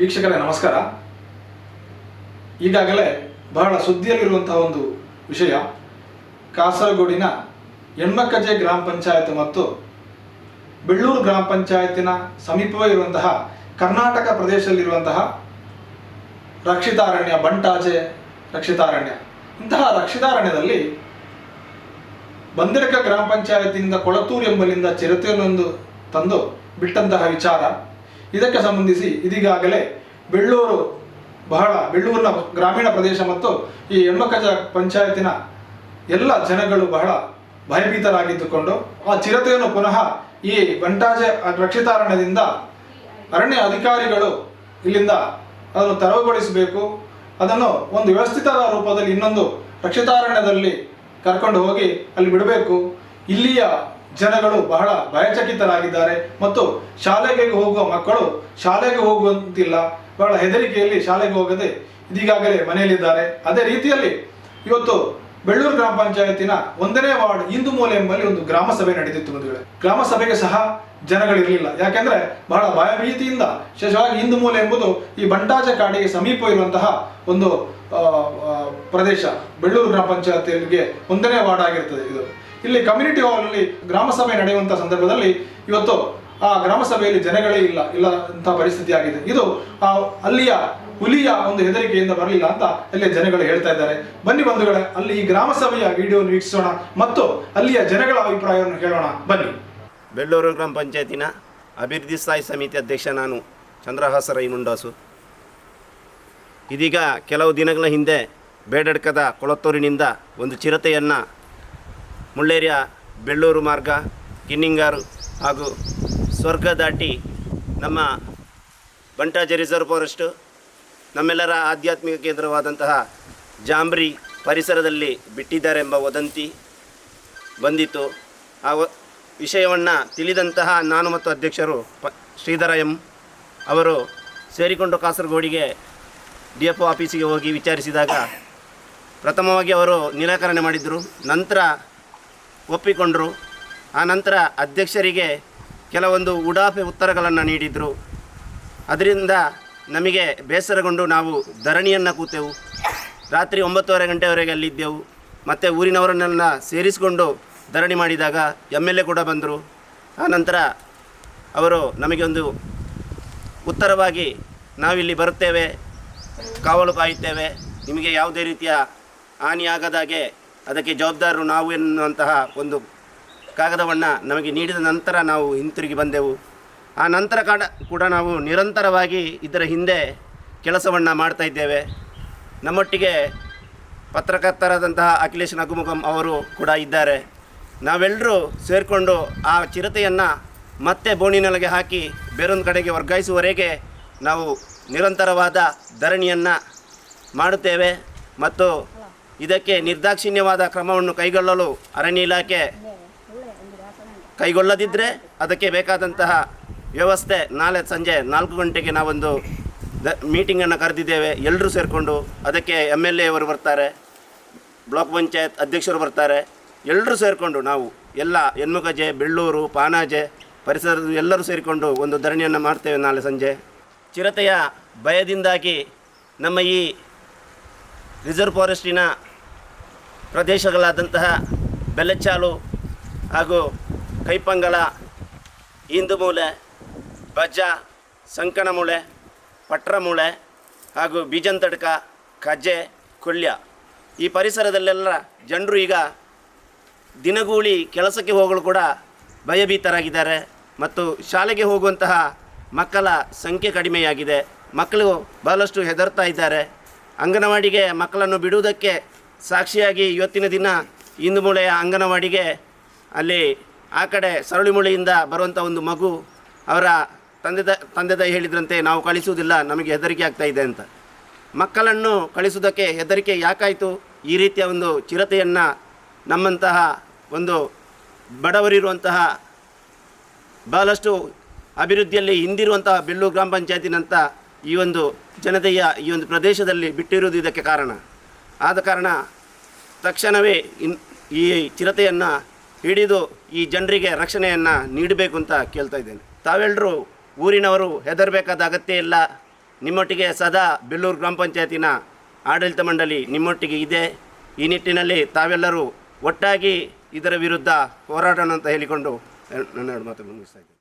ವೀಕ್ಷಕರೇ, ನಮಸ್ಕಾರ. ಈಗಾಗಲೇ ಬಹಳ ಸುದ್ದಿಯಲ್ಲಿರುವಂತಹ ಒಂದು ವಿಷಯ, ಕಾಸರಗೋಡಿನ ಹೆಣ್ಮಕ್ಕಜೆ ಗ್ರಾಮ ಪಂಚಾಯತ್ ಮತ್ತು ಬೆಳ್ಳೂರು ಗ್ರಾಮ ಪಂಚಾಯತಿನ ಸಮೀಪವೇ ಇರುವಂತಹ ಕರ್ನಾಟಕ ಪ್ರದೇಶದಲ್ಲಿರುವಂತಹ ರಕ್ಷಿತಾರಣ್ಯ, ಬಂಟಾಜೆ ರಕ್ಷಿತಾರಣ್ಯ. ಇಂತಹ ರಕ್ಷಿತಾರಣ್ಯದಲ್ಲಿ ಬಂದಿರಕ ಗ್ರಾಮ ಪಂಚಾಯತಿಯಿಂದ ಕೊಳತೂರು ಎಂಬಲ್ಲಿಂದ ಚಿರತೆಯನ್ನೊಂದು ತಂದು ಬಿಟ್ಟಂತಹ ವಿಚಾರ. ಇದಕ್ಕೆ ಸಂಬಂಧಿಸಿ ಇದೀಗಾಗಲೇ ಬೆಳ್ಳೂರು ಬಹಳ ಬೆಳ್ಳೂರಿನ ಗ್ರಾಮೀಣ ಪ್ರದೇಶ ಮತ್ತು ಈ ಹೆಣ್ಣುಕಜ ಪಂಚಾಯತಿನ ಎಲ್ಲ ಜನಗಳು ಬಹಳ ಭಯಭೀತರಾಗಿದ್ದುಕೊಂಡು ಆ ಚಿರತೆಯನ್ನು ಪುನಃ ಈ ಬಂಟಾಜೆ ರಕ್ಷಿತಾರಣ್ಯದಿಂದ ಅರಣ್ಯ ಅಧಿಕಾರಿಗಳು ಇಲ್ಲಿಂದ ಅದನ್ನು ತೆರವುಗೊಳಿಸಬೇಕು. ಅದನ್ನು ಒಂದು ವ್ಯವಸ್ಥಿತ ರೂಪದಲ್ಲಿ ಇನ್ನೊಂದು ರಕ್ಷಿತಾರಣ್ಯದಲ್ಲಿ ಕರ್ಕೊಂಡು ಹೋಗಿ ಅಲ್ಲಿ ಬಿಡಬೇಕು. ಇಲ್ಲಿಯ ಜನಗಳು ಬಹಳ ಭಯಚಕಿತರಾಗಿದ್ದಾರೆ ಮತ್ತು ಶಾಲೆಗೆ ಹೋಗುವ ಮಕ್ಕಳು ಶಾಲೆಗೆ ಹೋಗುವಂತಿಲ್ಲ. ಬಹಳ ಹೆದರಿಕೆಯಲ್ಲಿ ಶಾಲೆಗೆ ಹೋಗದೆ ಇದೀಗಾಗಲೇ ಮನೆಯಲ್ಲಿದ್ದಾರೆ. ಅದೇ ರೀತಿಯಲ್ಲಿ ಇವತ್ತು ಬೆಳ್ಳೂರು ಗ್ರಾಮ ಪಂಚಾಯತಿನ ಒಂದನೇ ವಾರ್ಡ್ ಇಂದು ಮೂಲೆ ಎಂಬಲ್ಲಿ ಒಂದು ಗ್ರಾಮ ಸಭೆ ನಡೆದಿತ್ತು ಬಂಧುಗಳೇ. ಗ್ರಾಮ ಸಭೆಗೆ ಸಹ ಜನಗಳಿರಲಿಲ್ಲ. ಯಾಕೆಂದ್ರೆ ಬಹಳ ಭಯಭೀತಿಯಿಂದ, ವಿಶೇಷವಾಗಿ ಇಂದು ಮೂಲೆ ಎಂಬುದು ಈ ಬಂಟಾಜ ಕಾಡಿಗೆ ಸಮೀಪ ಇರುವಂತಹ ಒಂದು ಪ್ರದೇಶ. ಬೆಳ್ಳೂರು ಗ್ರಾಮ ಪಂಚಾಯತಿಗೆ ಒಂದನೇ ವಾರ್ಡ್ ಆಗಿರ್ತದೆ ಇದು. ಇಲ್ಲಿ ಕಮ್ಯುನಿಟಿ ಹಾಲ್ನಲ್ಲಿ ಗ್ರಾಮ ಸಭೆ ನಡೆಯುವಂಥ ಸಂದರ್ಭದಲ್ಲಿ ಇವತ್ತು, ಆ ಗ್ರಾಮ ಸಭೆಯಲ್ಲಿ ಜನಗಳೇ ಇಲ್ಲ ಇಲ್ಲ ಅಂತ ಪರಿಸ್ಥಿತಿ ಆಗಿದೆ. ಇದು ಅಲ್ಲಿಯ ಹುಲಿಯ ಒಂದು ಹೆದರಿಕೆಯಿಂದ ಬರಲಿಲ್ಲ ಅಂತ ಅಲ್ಲಿಯ ಜನಗಳು ಹೇಳ್ತಾ ಇದ್ದಾರೆ. ಬನ್ನಿ ಬಂಧುಗಳೇ, ಅಲ್ಲಿ ಈ ಗ್ರಾಮ ಸಭೆಯ ವಿಡಿಯೋ ವೀಕ್ಷಿಸೋಣ ಮತ್ತು ಅಲ್ಲಿಯ ಜನಗಳ ಅಭಿಪ್ರಾಯವನ್ನು ಕೇಳೋಣ. ಬನ್ನಿ. ಬೆಳ್ಳೂರು ಗ್ರಾಮ ಪಂಚಾಯತಿನ ಅಭಿವೃದ್ಧಿ ಸ್ಥಾಯಿ ಸಮಿತಿ ಅಧ್ಯಕ್ಷ ನಾನು ಚಂದ್ರಹಾಸ ರೈ ಮುಂಡಾಸು ಇದೀಗ ಕೆಲವು ದಿನಗಳ ಹಿಂದೆ ಬೇಡಡ್ಕದ ಕೊಳತ್ತೂರಿನಿಂದ ಒಂದು ಚಿರತೆಯನ್ನು ಮುಳ್ಳೇರಿಯ, ಬೆಳ್ಳೂರು ಮಾರ್ಗ, ಕಿನ್ನಿಂಗಾರು ಹಾಗೂ ಸ್ವರ್ಗ ದಾಟಿ ನಮ್ಮ ಬಂಟಾಜೆ ರಿಸರ್ವ್ ಫಾರೆಸ್ಟು, ನಮ್ಮೆಲ್ಲರ ಆಧ್ಯಾತ್ಮಿಕ ಕೇಂದ್ರವಾದಂತಹ ಜಾಂಬ್ರಿ ಪರಿಸರದಲ್ಲಿ ಬಿಟ್ಟಿದ್ದಾರೆ ಎಂಬ ವದಂತಿ ಬಂದಿತ್ತು. ಆ ವಿಷಯವನ್ನು ತಿಳಿದಂತಹ ನಾನು ಮತ್ತು ಅಧ್ಯಕ್ಷರು ಪ ಶ್ರೀಧರ ಎಂ ಅವರು ಸೇರಿಕೊಂಡು ಕಾಸರಗೋಡಿಗೆ ಡಿ ಎಫ್ ಒ ಆಫೀಸಿಗೆ ಹೋಗಿ ವಿಚಾರಿಸಿದಾಗ ಪ್ರಥಮವಾಗಿ ಅವರು ನಿರಾಕರಣೆ ಮಾಡಿದರು. ನಂತರ ಒಪ್ಪಿಕೊಂಡರು. ಆ ನಂತರ ಅಧ್ಯಕ್ಷರಿಗೆ ಕೆಲವೊಂದು ಉಡಾಫೆ ಉತ್ತರಗಳನ್ನು ನೀಡಿದರು. ಅದರಿಂದ ನಮಗೆ ಬೇಸರಗೊಂಡು ನಾವು ಧರಣಿಯನ್ನು ಕೂತೆವು. ರಾತ್ರಿ ಒಂಬತ್ತುವರೆ ಗಂಟೆವರೆಗೆ ಅಲ್ಲಿದ್ದೆವು. ಮತ್ತು ಊರಿನವರನ್ನೆಲ್ಲ ಸೇರಿಸಿಕೊಂಡು ಧರಣಿ ಮಾಡಿದಾಗ ಎಂ ಎಲ್ ಎ ಕೂಡ ಬಂದರು. ಆ ನಂತರ ಅವರು ನಮಗೆ ಒಂದು ಉತ್ತರವಾಗಿ, ನಾವಿಲ್ಲಿ ಬರುತ್ತೇವೆ, ಕಾವಲು ಕಾಯುತ್ತೇವೆ. ನಿಮಗೆ ಯಾವುದೇ ರೀತಿಯ ಹಾನಿಯಾಗದಾಗೆ ಅದಕ್ಕೆ ಜವಾಬ್ದಾರರು ನಾವು ಎನ್ನುವಂತಹ ಒಂದು ಕಾಗದವನ್ನು ನಮಗೆ ನೀಡಿದ ನಂತರ ನಾವು ಹಿಂತಿರುಗಿ ಬಂದೆವು. ಆ ನಂತರ ಕಾಡ, ಕೂಡ ನಾವು ನಿರಂತರವಾಗಿ ಇದರ ಹಿಂದೆ ಕೆಲಸವನ್ನು ಮಾಡ್ತಾ ಇದ್ದೇವೆ. ನಮ್ಮೊಟ್ಟಿಗೆ ಪತ್ರಕರ್ತರಾದಂತಹ ಅಖಿಲೇಶ್ ನಗುಮುಖಂ ಅವರು ಕೂಡ ಇದ್ದಾರೆ. ನಾವೆಲ್ಲರೂ ಸೇರಿಕೊಂಡು ಆ ಚಿರತೆಯನ್ನು ಮತ್ತೆ ಬೋಣಿನೊಳಗೆ ಹಾಕಿ ಬೇರೊಂದು ಕಡೆಗೆ ವರ್ಗಾಯಿಸುವವರೆಗೆ ನಾವು ನಿರಂತರವಾದ ಧರಣಿಯನ್ನು ಮಾಡುತ್ತೇವೆ. ಮತ್ತು ಇದಕ್ಕೆ ನಿರ್ದಾಕ್ಷಿಣ್ಯವಾದ ಕ್ರಮವನ್ನು ಕೈಗೊಳ್ಳಲು ಅರಣ್ಯ ಇಲಾಖೆ ಕೈಗೊಳ್ಳದಿದ್ದರೆ ಅದಕ್ಕೆ ಬೇಕಾದಂತಹ ವ್ಯವಸ್ಥೆ ನಾಳೆ ಸಂಜೆ ನಾಲ್ಕು ಗಂಟೆಗೆ ನಾವೊಂದು ದ ಮೀಟಿಂಗನ್ನು ಕರೆದಿದ್ದೇವೆ. ಎಲ್ಲರೂ ಸೇರಿಕೊಂಡು ಅದಕ್ಕೆ ಎಂ ಎಲ್ ಎವರು ಬರ್ತಾರೆ. ಬ್ಲಾಕ್ ಪಂಚಾಯತ್ ಅಧ್ಯಕ್ಷರು ಬರ್ತಾರೆ. ಎಲ್ಲರೂ ಸೇರಿಕೊಂಡು ನಾವು ಎಲ್ಲ ಹೆಣ್ಮಗಜೆ ಬೆಳ್ಳೂರು, ಪಾನಾಜೆ ಪರಿಸರದ ಎಲ್ಲರೂ ಸೇರಿಕೊಂಡು ಒಂದು ಧರಣಿಯನ್ನು ಮಾಡ್ತೇವೆ ನಾಳೆ ಸಂಜೆ. ಚಿರತೆಯ ಭಯದಿಂದಾಗಿ ನಮ್ಮ ಈ ರಿಸರ್ವ್ ಫಾರೆಸ್ಟಿನ ಪ್ರದೇಶಗಳಾದಂತಹ ಬೆಲ್ಲಚಾಲು ಹಾಗೂ ಕೈಪಂಗಲ, ಇಂದುಮೂಲೆ, ಬಜ್ಜ, ಸಂಕನಮೂಳೆ, ಪಟ್ರಮೂಳೆ ಹಾಗೂ ಬೀಜಂತಡ್ಕ ಕಜ್ಜೆ ಕೊಳ್ಳ್ಯ ಈ ಪರಿಸರದಲ್ಲೆಲ್ಲ ಜನರು ಈಗ ದಿನಗೂಳಿ ಕೆಲಸಕ್ಕೆ ಹೋಗಲು ಕೂಡ ಭಯಭೀತರಾಗಿದ್ದಾರೆ ಮತ್ತು ಶಾಲೆಗೆ ಹೋಗುವಂತಹ ಮಕ್ಕಳ ಸಂಖ್ಯೆ ಕಡಿಮೆಯಾಗಿದೆ. ಮಕ್ಕಳು ಬಹಳಷ್ಟು ಹೆದರ್ತಾ ಇದ್ದಾರೆ. ಅಂಗನವಾಡಿಗೆ ಮಕ್ಕಳನ್ನು ಬಿಡುವುದಕ್ಕೆ ಸಾಕ್ಷಿಯಾಗಿ ಇವತ್ತಿನ ದಿನ ಇಂದು ಮೂಲೆಯ ಅಂಗನವಾಡಿಗೆ ಅಲ್ಲಿ ಆ ಕಡೆ ಸರಳಿಮುಳೆಯಿಂದ ಬರುವಂಥ ಒಂದು ಮಗು ಅವರ ತಂದೆ ತಂದೆ ತಾಯಿ ಹೇಳಿದ್ರಂತೆ, ನಾವು ಕಳಿಸುವುದಿಲ್ಲ, ನಮಗೆ ಹೆದರಿಕೆ ಆಗ್ತಾ ಇದೆ ಅಂತ. ಮಕ್ಕಳನ್ನು ಕಳಿಸುವುದಕ್ಕೆ ಹೆದರಿಕೆ ಯಾಕಾಯಿತು? ಈ ರೀತಿಯ ಒಂದು ಚಿರತೆಯನ್ನು ನಮ್ಮಂತಹ ಒಂದು ಬಡವರಿರುವಂತಹ ಬಹಳಷ್ಟು ಅಭಿವೃದ್ಧಿಯಲ್ಲಿ ಹಿಂದಿರುವಂತಹ ಬೆಳ್ಳೂರು ಗ್ರಾಮ ಪಂಚಾಯತಿನಂಥ ಈ ಒಂದು ಜನತೆಯ ಈ ಒಂದು ಪ್ರದೇಶದಲ್ಲಿ ಬಿಟ್ಟಿರುವುದು ಇದಕ್ಕೆ ಕಾರಣ. ಆದ ಕಾರಣ ತಕ್ಷಣವೇ ಇನ್ ಈ ಚಿರತೆಯನ್ನು ಹಿಡಿದು ಈ ಜನರಿಗೆ ರಕ್ಷಣೆಯನ್ನು ನೀಡಬೇಕು ಅಂತ ಕೇಳ್ತಾ ಇದ್ದೇನೆ. ತಾವೆಲ್ಲರೂ ಊರಿನವರು ಹೆದರಬೇಕಾದ ಅಗತ್ಯ ಇಲ್ಲ. ನಿಮ್ಮೊಟ್ಟಿಗೆ ಸದಾ ಬೆಳ್ಳೂರು ಗ್ರಾಮ ಪಂಚಾಯತಿನ ಆಡಳಿತ ಮಂಡಳಿ ನಿಮ್ಮೊಟ್ಟಿಗೆ ಇದೆ. ಈ ನಿಟ್ಟಿನಲ್ಲಿ ತಾವೆಲ್ಲರೂ ಒಟ್ಟಾಗಿ ಇದರ ವಿರುದ್ಧ ಹೋರಾಡೋಣ ಅಂತ ಹೇಳಿಕೊಂಡು ನನ್ನ ಮಾತು ಮುಗಿಸ್ತಾ ಇದ್ದೀನಿ.